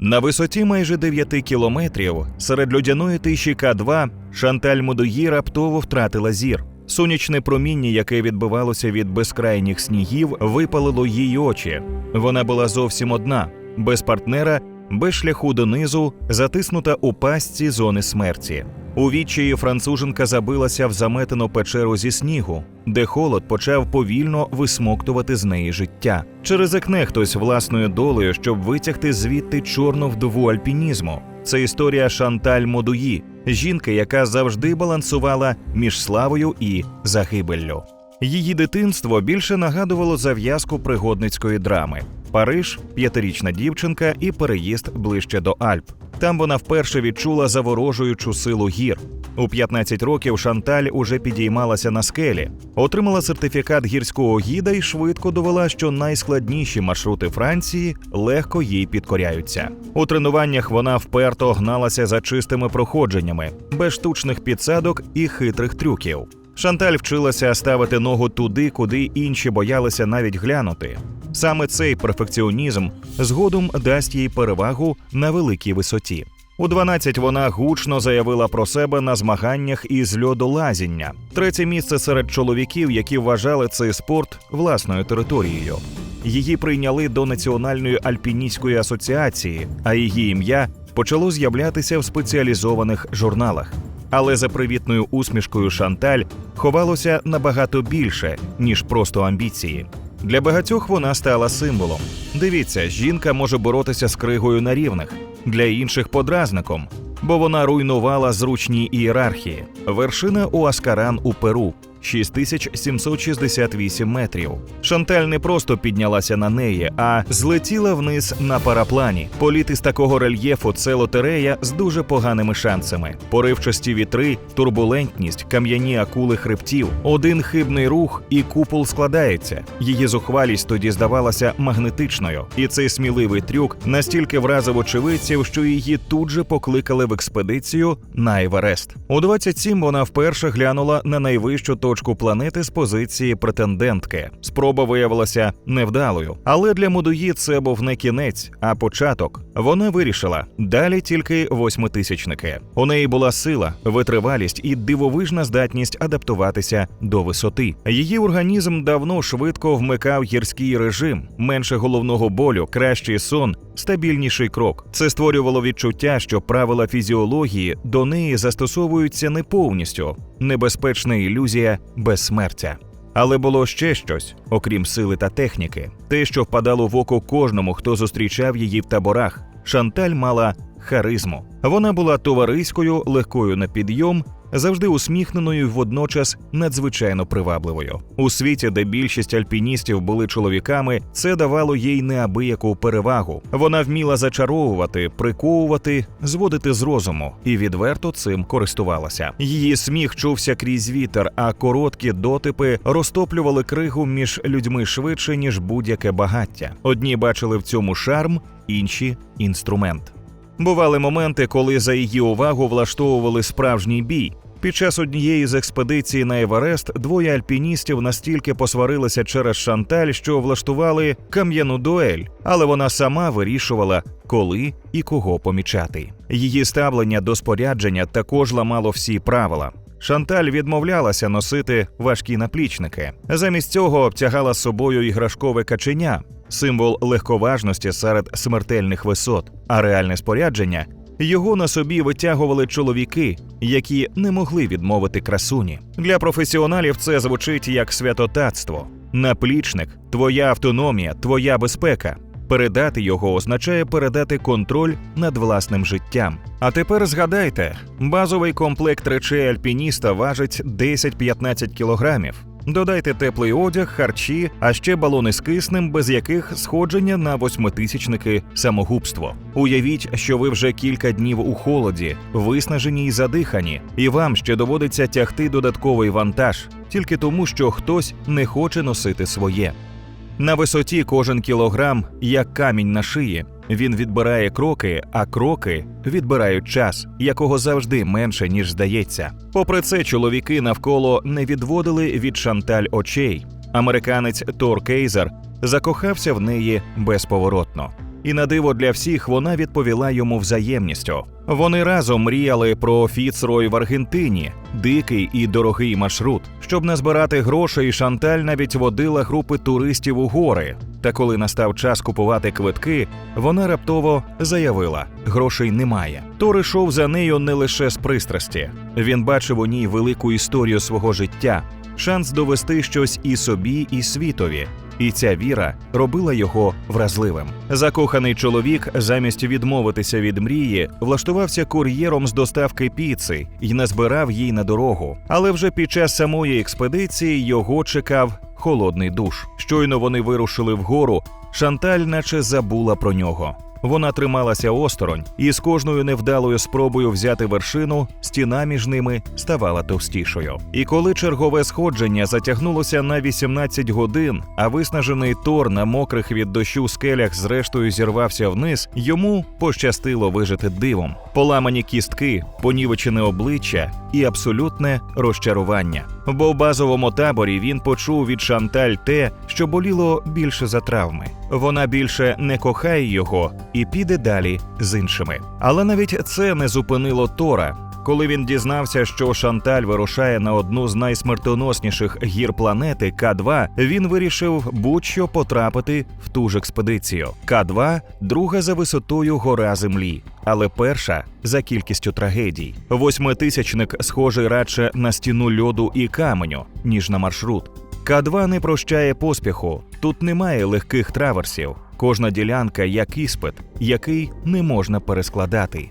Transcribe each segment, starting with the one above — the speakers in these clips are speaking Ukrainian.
На висоті майже 9 кілометрів серед людяної тиші К2 Шанталь Мудуї раптово втратила зір. Сонячне проміння, яке відбивалося від безкрайніх снігів, випалило її очі. Вона була зовсім одна, без партнера, без шляху донизу, затиснута у пастці зони смерті. У відчаї француженка забилася в заметену печеру зі снігу, де холод почав повільно висмоктувати з неї життя. Чи ризикне хтось власною долею, щоб витягти звідти чорну вдову альпінізму? Це історія Шанталь Модуї, жінки, яка завжди балансувала між славою і загибеллю. Її дитинство більше нагадувало зав'язку пригодницької драми: Париж, п'ятирічна дівчинка і переїзд ближче до Альп. Там вона вперше відчула заворожуючу силу гір. У 15 років Шанталь уже підіймалася на скелі, отримала сертифікат гірського гіда і швидко довела, що найскладніші маршрути Франції легко їй підкоряються. У тренуваннях вона вперто гналася за чистими проходженнями, без штучних підсадок і хитрих трюків. Шанталь вчилася ставити ногу туди, куди інші боялися навіть глянути. Саме цей перфекціонізм згодом дасть їй перевагу на великій висоті. У 12 вона гучно заявила про себе на змаганнях із льодолазіння. Третє місце серед чоловіків, які вважали цей спорт власною територією. Її прийняли до Національної альпіністської асоціації, а її ім'я почало з'являтися в спеціалізованих журналах. Але за привітною усмішкою Шанталь ховалося набагато більше, ніж просто амбіції. Для багатьох вона стала символом. Дивіться, жінка може боротися з кригою на рівних, для інших подразником, бо вона руйнувала зручні ієрархії. Вершина у Аскаран у Перу 6768 метрів. Шанталь не просто піднялася на неї, а злетіла вниз на параплані. Політ із такого рельєфу це лотерея з дуже поганими шансами. Поривчасті вітри, турбулентність, кам'яні акули хребтів, один хибний рух, і купол складається. Її зухвалість тоді здавалася магнетичною, і цей сміливий трюк настільки вразив очевидців, що її тут же покликали в експедицію на Еверест. У 27 вона вперше глянула на найвищу точку планети з позиції претендентки. Спроба виявилася невдалою, але для Мудуї це був не кінець, а початок. Вона вирішила далі тільки восьмитисячники. У неї була сила, витривалість і дивовижна здатність адаптуватися до висоти. Її організм давно швидко вмикав гірський режим, менше головного болю, кращий сон, стабільніший крок. Це створювало відчуття, що правила фізіології до неї застосовуються не повністю. Небезпечна ілюзія безсмертя. Але було ще щось, окрім сили та техніки, те, що впадало в око кожному, хто зустрічав її в таборах. Шанталь мала харизму. Вона була товариською, легкою на підйом, завжди усміхненою і водночас надзвичайно привабливою. У світі, де більшість альпіністів були чоловіками, це давало їй неабияку перевагу. Вона вміла зачаровувати, приковувати, зводити з розуму і відверто цим користувалася. Її сміх чувся крізь вітер, а короткі дотипи розтоплювали кригу між людьми швидше ніж будь-яке багаття. Одні бачили в цьому шарм, інші інструмент. Бували моменти, коли за її увагу влаштовували справжній бій. Під час однієї з експедицій на Еверест двоє альпіністів настільки посварилися через Шанталь, що влаштували кам'яну дуель, але вона сама вирішувала, коли і кого помічати. Її ставлення до спорядження також ламало всі правила. Шанталь відмовлялася носити важкі наплічники. Замість цього обтягала з собою іграшкове каченя, символ легковажності серед смертельних висот, а реальне спорядження його на собі витягували чоловіки, які не могли відмовити красуні. Для професіоналів це звучить як святотатство. Наплічник, твоя автономія, твоя безпека. Передати його означає передати контроль над власним життям. А тепер згадайте, базовий комплект речей альпініста важить 10-15 кілограмів. Додайте теплий одяг, харчі, а ще балони з киснем, без яких сходження на восьмитисячники самогубство. Уявіть, що ви вже кілька днів у холоді, виснажені й задихані, і вам ще доводиться тягти додатковий вантаж, тільки тому, що хтось не хоче носити своє. На висоті кожен кілограм як камінь на шиї. Він відбирає кроки, а кроки відбирають час, якого завжди менше ніж здається. Попри це, чоловіки навколо не відводили від шанталь очей. Американець Тор Кейзер закохався в неї безповоротно. І на диво для всіх вона відповіла йому взаємністю. Вони разом мріяли про Фіцрой в Аргентині, дикий і дорогий маршрут. Щоб назбирати грошей, Шанталь навіть водила групи туристів у гори. Та коли настав час купувати квитки, вона раптово заявила: грошей немає. Тор ішов за нею не лише з пристрасті. Він бачив у ній велику історію свого життя, шанс довести щось і собі, і світові. І ця віра робила його вразливим. Закоханий чоловік, замість відмовитися від мрії, влаштувався кур'єром з доставки піци і назбирав їй на дорогу. Але вже під час самої експедиції його чекав холодний душ. Щойно вони вирушили вгору. Шанталь, наче забула про нього. Вона трималася осторонь, і з кожною невдалою спробою взяти вершину, стіна між ними ставала товстішою. І коли чергове сходження затягнулося на 18 годин, а виснажений тор на мокрих від дощу скелях зрештою зірвався вниз, йому пощастило вижити дивом. Поламані кістки, понівечене обличчя і абсолютне розчарування. Бо в базовому таборі він почув від Шанталь те, що боліло більше за травми. Вона більше не кохає його і піде далі з іншими. Але навіть це не зупинило Тора. Коли він дізнався, що Шанталь вирушає на одну з найсмертоносніших гір планети К2, він вирішив будь-що потрапити в ту ж експедицію. К2 – друга за висотою гора Землі, але перша за кількістю трагедій. Восьмитисячник схожий радше на стіну льоду і каменю, ніж на маршрут. К2 не прощає поспіху. Тут немає легких траверсів. Кожна ділянка як іспит, який не можна перескладати.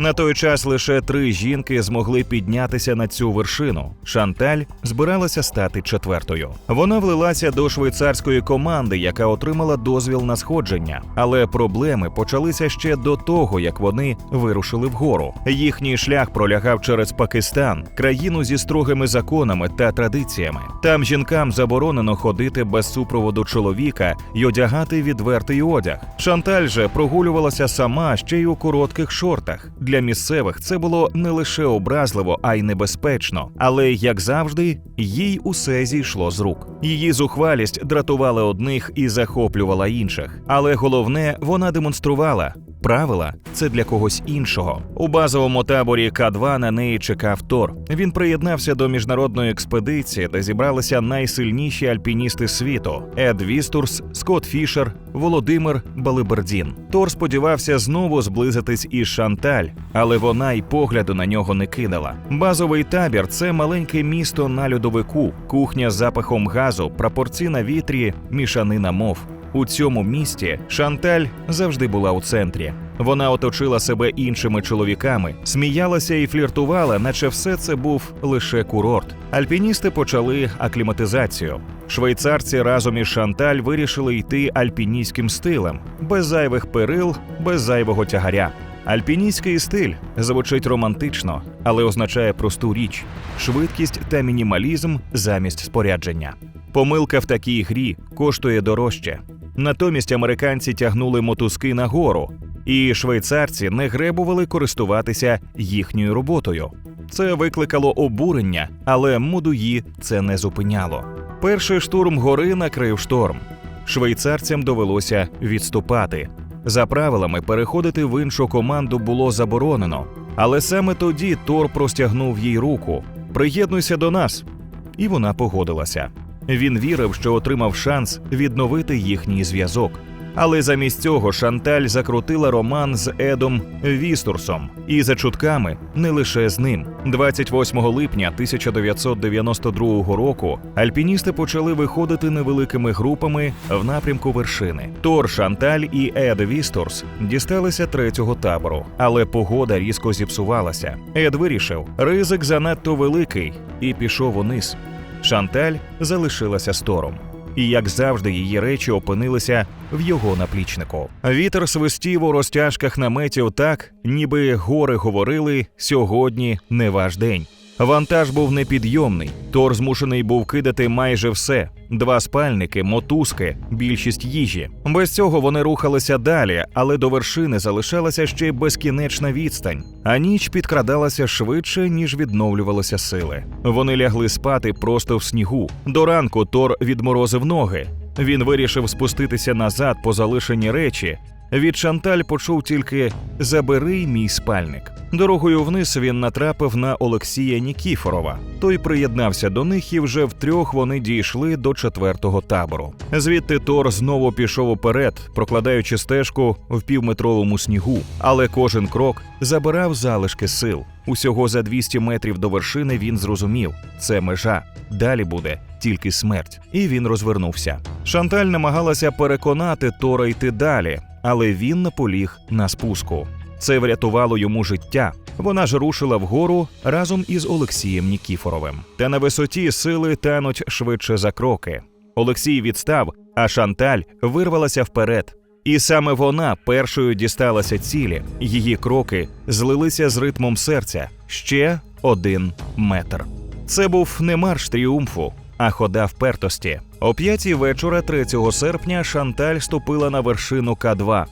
На той час лише три жінки змогли піднятися на цю вершину. Шанталь збиралася стати четвертою. Вона влилася до швейцарської команди, яка отримала дозвіл на сходження. Але проблеми почалися ще до того, як вони вирушили вгору. Їхній шлях пролягав через Пакистан, країну зі строгими законами та традиціями. Там жінкам заборонено ходити без супроводу чоловіка й одягати відвертий одяг. Шанталь же прогулювалася сама ще й у коротких шортах. Для місцевих це було не лише образливо, а й небезпечно. Але як завжди, їй усе зійшло з рук. Її зухвалість дратувала одних і захоплювала інших. Але головне, вона демонструвала. Правила це для когось іншого. У базовому таборі К2 на неї чекав Тор. Він приєднався до міжнародної експедиції, де зібралися найсильніші альпіністи світу: Ед Вістурс, Скотт Фішер, Володимир Балибердін. Тор сподівався знову зблизитись із Шанталь, але вона й погляду на нього не кидала. Базовий табір це маленьке місто на льодовику, кухня з запахом газу, прапорці на вітрі, мішанина мов. У цьому місті Шанталь завжди була у центрі. Вона оточила себе іншими чоловіками, сміялася і фліртувала, наче все це був лише курорт. Альпіністи почали акліматизацію. Швейцарці разом із Шанталь вирішили йти альпіністським стилем, без зайвих перил, без зайвого тягаря. Альпіністський стиль звучить романтично, але означає просту річ: швидкість та мінімалізм замість спорядження. Помилка в такій грі коштує дорожче. Натомість американці тягнули мотузки нагору, і швейцарці не гребували користуватися їхньою роботою. Це викликало обурення, але мудуї це не зупиняло. Перший штурм гори накрив шторм. Швейцарцям довелося відступати. За правилами, переходити в іншу команду було заборонено. Але саме тоді Тор простягнув їй руку: Приєднуйся до нас. І вона погодилася. Він вірив, що отримав шанс відновити їхній зв'язок. Але замість цього Шанталь закрутила роман з Едом Вістурсом, і за чутками не лише з ним. 28 липня 1992 року альпіністи почали виходити невеликими групами в напрямку вершини. Тор Шанталь і Ед Вістурс дісталися третього табору, але погода різко зіпсувалася. Ед вирішив, ризик занадто великий, і пішов униз. Шанталь залишилася стором. І, як завжди, її речі опинилися в його наплічнику. Вітер свистів у розтяжках наметів так, ніби гори говорили сьогодні не ваш день. Вантаж був непідйомний. Тор змушений був кидати майже все: два спальники, мотузки, більшість їжі. Без цього вони рухалися далі, але до вершини залишалася ще безкінечна відстань. А ніч підкрадалася швидше, ніж відновлювалися сили. Вони лягли спати просто в снігу. До ранку Тор відморозив ноги. Він вирішив спуститися назад по залишені речі, Від Шанталь почув тільки Забери мій спальник. Дорогою вниз він натрапив на Олексія Нікіфорова. Той приєднався до них, і вже втрьох вони дійшли до четвертого табору. Звідти Тор знову пішов уперед, прокладаючи стежку в півметровому снігу, але кожен крок забирав залишки сил. Усього за 200 метрів до вершини він зрозумів це межа. Далі буде тільки смерть. І він розвернувся. Шанталь намагалася переконати Тора йти далі, але він наполіг на спуску. Це врятувало йому життя. Вона ж рушила вгору разом із Олексієм Нікіфоровим. Та на висоті сили тануть швидше за кроки. Олексій відстав, а Шанталь вирвалася вперед. І саме вона першою дісталася цілі. Її кроки злилися з ритмом серця ще один метр. Це був не марш тріумфу, а хода впертості. О п'ятій вечора 3 серпня Шанталь ступила на вершину К2.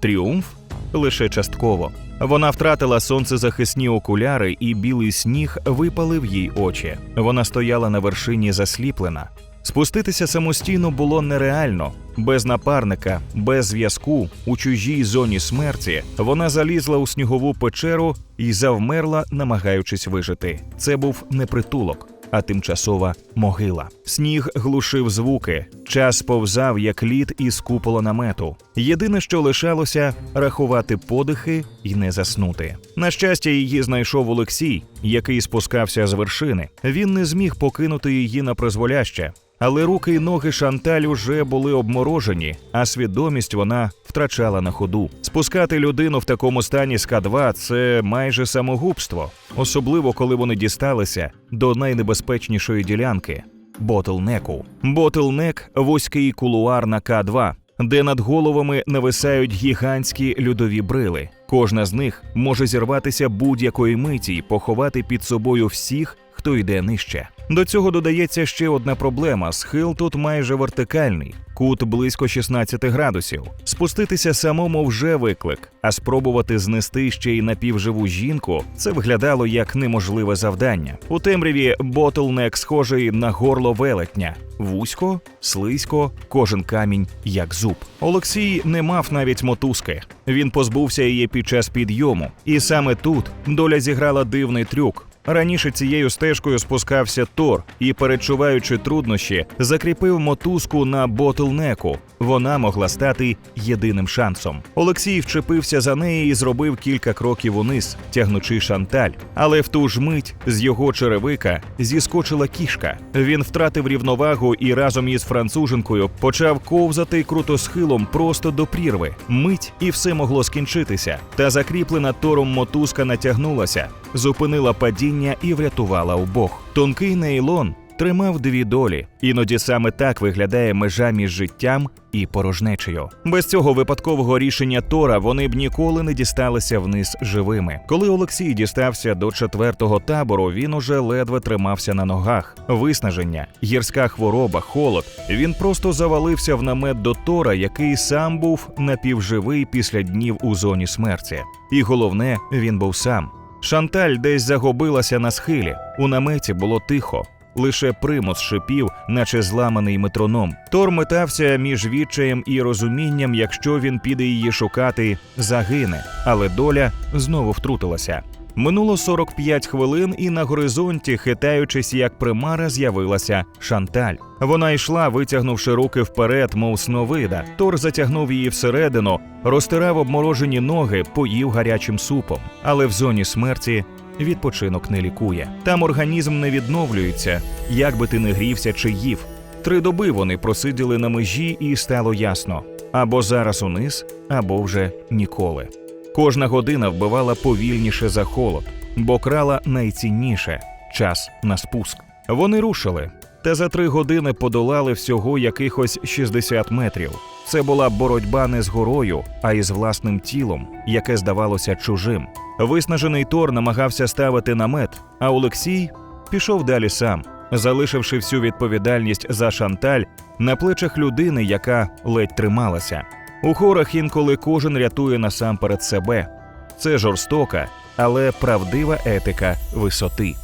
Тріумф лише частково. Вона втратила сонцезахисні окуляри, і білий сніг випалив їй очі. Вона стояла на вершині засліплена. Спуститися самостійно було нереально. Без напарника, без зв'язку, у чужій зоні смерті вона залізла у снігову печеру і завмерла, намагаючись вижити. Це був не притулок, а тимчасова могила. Сніг глушив звуки, час повзав як лід із купола намету. Єдине, що лишалося, рахувати подихи і не заснути. На щастя, її знайшов Олексій, який спускався з вершини. Він не зміг покинути її на призволяще. Але руки й ноги Шанталь уже були обморожені, а свідомість вона втрачала на ходу. Спускати людину в такому стані з К2 – це майже самогубство, особливо коли вони дісталися до найнебезпечнішої ділянки ботлнеку. Ботлнек – вузький кулуар на К2, де над головами нависають гігантські льодові брили. Кожна з них може зірватися будь-якої миті й поховати під собою всіх, хто йде нижче. До цього додається ще одна проблема: схил тут майже вертикальний, кут близько 16 градусів. Спуститися самому вже виклик, а спробувати знести ще й напівживу жінку це виглядало як неможливе завдання. У темряві ботлнек схожий на горло велетня. Вузько, слизько, кожен камінь як зуб. Олексій не мав навіть мотузки. Він позбувся її під час підйому, і саме тут доля зіграла дивний трюк. Раніше цією стежкою спускався Тор і, перечуваючи труднощі, закріпив мотузку на ботлнеку. Вона могла стати єдиним шансом. Олексій вчепився за неї і зробив кілька кроків униз, тягнучи шанталь. Але в ту ж мить з його черевика зіскочила кішка. Він втратив рівновагу і разом із француженкою почав ковзати крутосхилом просто до прірви. Мить і все могло скінчитися. Та закріплена тором мотузка натягнулася, зупинила падіння і врятувала обох. Тонкий нейлон тримав дві долі. Іноді саме так виглядає межа між життям і порожнечею. Без цього випадкового рішення Тора вони б ніколи не дісталися вниз живими. Коли Олексій дістався до четвертого табору, він уже ледве тримався на ногах. Виснаження, гірська хвороба, холод. Він просто завалився в намет до Тора, який сам був напівживий після днів у зоні смерті. І головне, він був сам. Шанталь десь загубилася на схилі. У наметі було тихо. Лише примус шипів, наче зламаний метроном. Тор метався між відчаєм і розумінням, якщо він піде її шукати, загине. Але доля знову втрутилася. Минуло 45 хвилин, і на горизонті, хитаючись як примара, з'явилася Шанталь. Вона йшла, витягнувши руки вперед, мов сновида. Тор затягнув її всередину, розтирав обморожені ноги, поїв гарячим супом. Але в зоні смерті відпочинок не лікує. Там організм не відновлюється, як би ти не грівся чи їв. Три доби вони просиділи на межі, і стало ясно: або зараз униз, або вже ніколи. Кожна година вбивала повільніше за холод, бо крала найцінніше час на спуск. Вони рушили, та за три години подолали всього якихось 60 метрів. Це була боротьба не з горою, а із власним тілом, яке здавалося чужим. Виснажений Тор намагався ставити намет, а Олексій пішов далі сам, залишивши всю відповідальність за шанталь на плечах людини, яка ледь трималася. У хорах інколи кожен рятує насамперед себе. Це жорстока, але правдива етика висоти.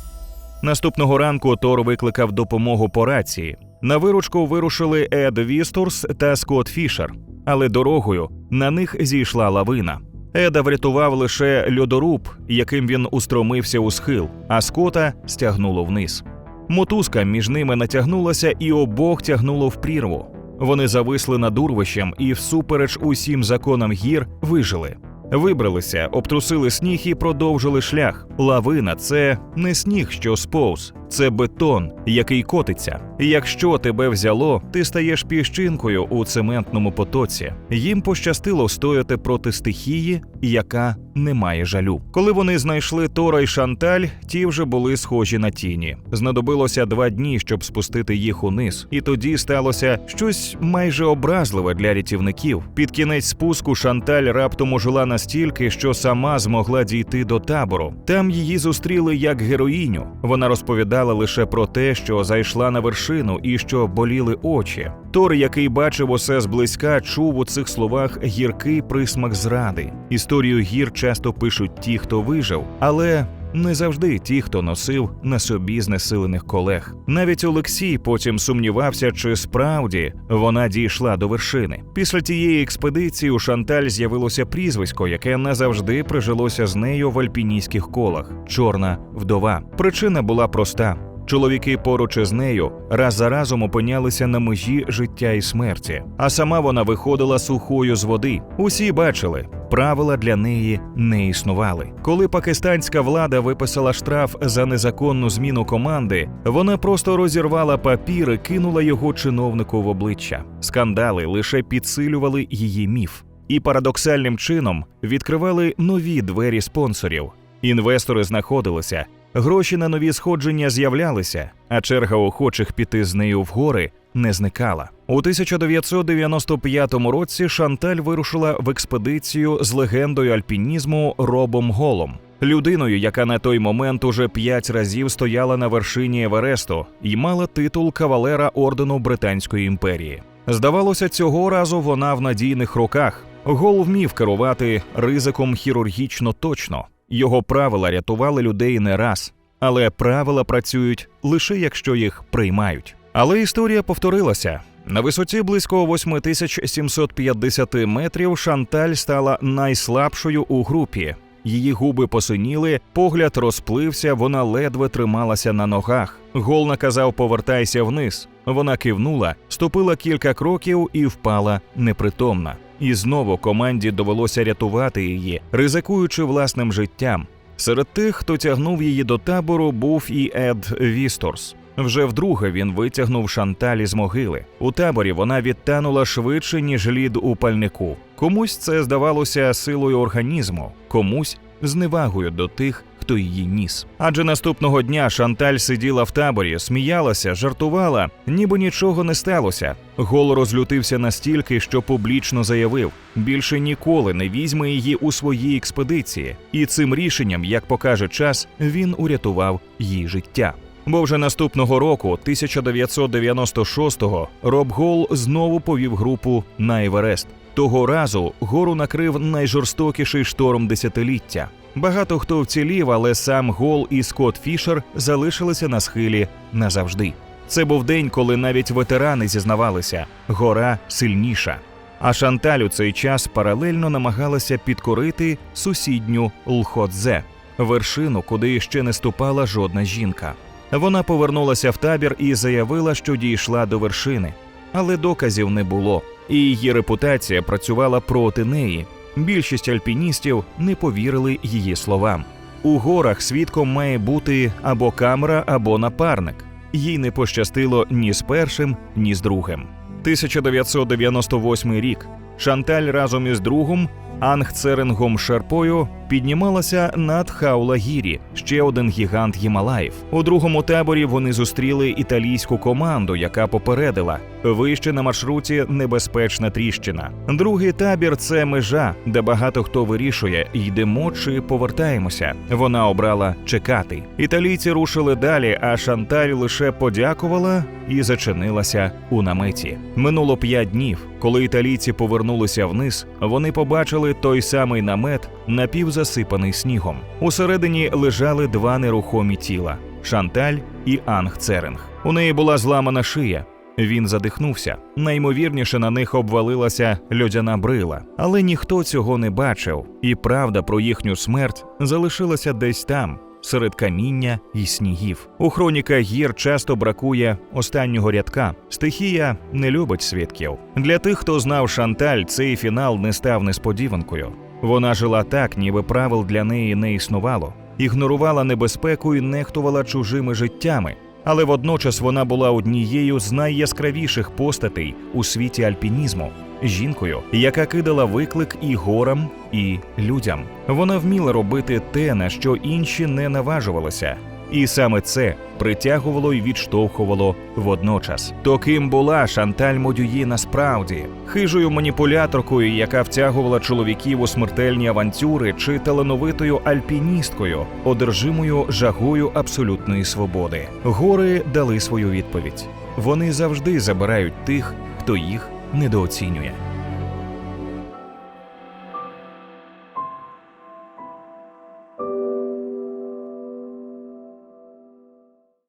Наступного ранку Тор викликав допомогу по рації. На виручку вирушили Ед Вісторс та Скотт Фішер, але дорогою на них зійшла лавина. Еда врятував лише льодоруб, яким він устромився у схил, а Скота стягнуло вниз. Мотузка між ними натягнулася і обох тягнуло в прірву. Вони зависли над урвищем і, всупереч усім законам гір, вижили. Вибралися, обтрусили сніг і продовжили шлях. Лавина це не сніг, що сповз, це бетон, який котиться. Якщо тебе взяло, ти стаєш піщинкою у цементному потоці. Їм пощастило стояти проти стихії, яка не має жалю. Коли вони знайшли Тора і Шанталь, ті вже були схожі на тіні. Знадобилося два дні, щоб спустити їх униз, і тоді сталося щось майже образливе для рятівників. Під кінець спуску Шанталь раптом ожила настільки, що сама змогла дійти до табору. Там її зустріли як героїню. Вона розповідала лише про те, що зайшла на вершину і що боліли очі. Тор, який бачив усе зблизька, чув у цих словах гіркий присмак зради. Історію гір часто пишуть ті, хто вижив, але не завжди ті, хто носив на собі знесилених колег. Навіть Олексій потім сумнівався, чи справді вона дійшла до вершини. Після тієї експедиції у Шанталь з'явилося прізвисько, яке назавжди прижилося з нею в альпінійських колах чорна вдова. Причина була проста. Чоловіки поруч із нею раз за разом опинялися на межі життя і смерті, а сама вона виходила сухою з води. Усі бачили, правила для неї не існували. Коли пакистанська влада виписала штраф за незаконну зміну команди, вона просто розірвала папір і кинула його чиновнику в обличчя. Скандали лише підсилювали її міф. І парадоксальним чином відкривали нові двері спонсорів. Інвестори знаходилися, Гроші на нові сходження з'являлися, а черга охочих піти з нею в гори не зникала. У 1995 році Шанталь вирушила в експедицію з легендою альпінізму Робом Голом, людиною, яка на той момент уже п'ять разів стояла на вершині Евересту і мала титул кавалера ордену Британської імперії. Здавалося, цього разу вона в надійних руках. Гол вмів керувати ризиком хірургічно точно. Його правила рятували людей не раз, але правила працюють лише якщо їх приймають. Але історія повторилася. На висоті близько 8750 метрів Шанталь стала найслабшою у групі. Її губи посиніли, погляд розплився, вона ледве трималася на ногах. Гол наказав повертайся вниз. Вона кивнула, ступила кілька кроків і впала непритомна. І знову команді довелося рятувати її, ризикуючи власним життям. Серед тих, хто тягнув її до табору, був і Ед Вісторс. Вже вдруге він витягнув шанталі з могили. У таборі вона відтанула швидше, ніж лід у пальнику. Комусь це здавалося силою організму, комусь зневагою до тих, хто її ніс. Адже наступного дня Шанталь сиділа в таборі, сміялася, жартувала, ніби нічого не сталося. Гол розлютився настільки, що публічно заявив: більше ніколи не візьме її у свої експедиції, і цим рішенням, як покаже час, він урятував їй життя. Бо вже наступного року, 1996-го, Роб Гол знову повів групу на Еверест. Того разу гору накрив найжорстокіший шторм десятиліття. Багато хто вцілів, але сам Гол і Скотт Фішер залишилися на схилі назавжди. Це був день, коли навіть ветерани зізнавалися, гора сильніша. А Шанталь у цей час паралельно намагалася підкорити сусідню Лходзе, вершину, куди ще не ступала жодна жінка. Вона повернулася в табір і заявила, що дійшла до вершини, але доказів не було, і її репутація працювала проти неї. Більшість альпіністів не повірили її словам. У горах свідком має бути або камера, або напарник. Їй не пощастило ні з першим, ні з другим. 1998 рік. Шанталь разом із другом Ангцерингом Шерпою піднімалася над Хаулагірі, ще один гігант Гімалаїв. У другому таборі вони зустріли італійську команду, яка попередила вище на маршруті небезпечна тріщина. Другий табір це межа, де багато хто вирішує, йдемо чи повертаємося. Вона обрала чекати. Італійці рушили далі, а Шанталь лише подякувала і зачинилася у наметі. Минуло п'ять днів. Коли італійці повернулися вниз, вони побачили той самий намет напівзасипаний снігом. Усередині лежали два нерухомі тіла Шанталь і Анг Церинг. У неї була зламана шия. Він задихнувся. Наймовірніше на них обвалилася льодяна брила, але ніхто цього не бачив, і правда про їхню смерть залишилася десь там. Серед каміння і снігів. У хроніка гір часто бракує останнього рядка. Стихія не любить свідків. Для тих, хто знав Шанталь, цей фінал не став несподіванкою. Вона жила так, ніби правил для неї не існувало, ігнорувала небезпеку і нехтувала чужими життями. Але водночас вона була однією з найяскравіших постатей у світі альпінізму, жінкою, яка кидала виклик і горам, і людям. Вона вміла робити те, на що інші не наважувалися. І саме це притягувало і відштовхувало водночас. То ким була Шанталь Модюї насправді хижою маніпуляторкою, яка втягувала чоловіків у смертельні авантюри, чи талановитою альпіністкою, одержимою жагою абсолютної свободи. Гори дали свою відповідь. Вони завжди забирають тих, хто їх недооцінює.